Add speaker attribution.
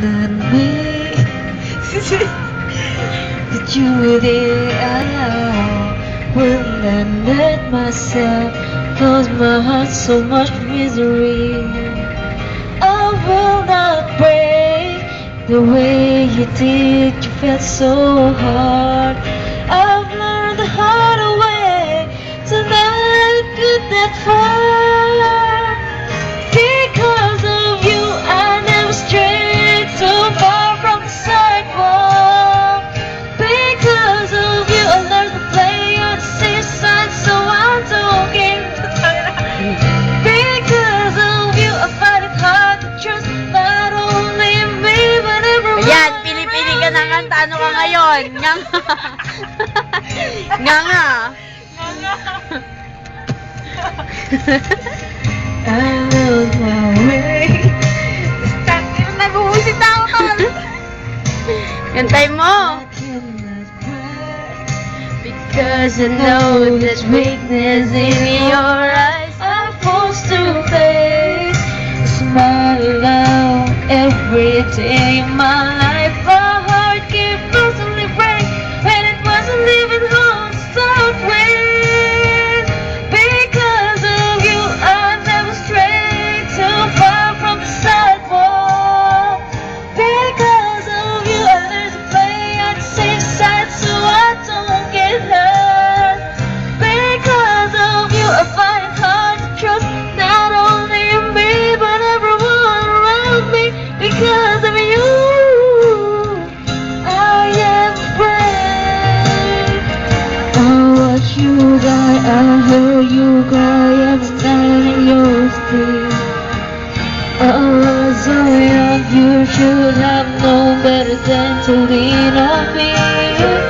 Speaker 1: that way that you were there when I let myself cause my heart so much misery. I will not break. The way you did you felt so hard. I've learned the hard way to never get that far
Speaker 2: kanta. Ano ka ngayon? Nga nga. nga nga.
Speaker 1: I lose my way.
Speaker 2: Nag-uusip na ako, tol. Kantay mo.
Speaker 1: Because I know there's weakness in your eyes. I'm forced to face smile out every day. My I heard you cry every night in your sleep. I was so young, you should have known better than to lean on me.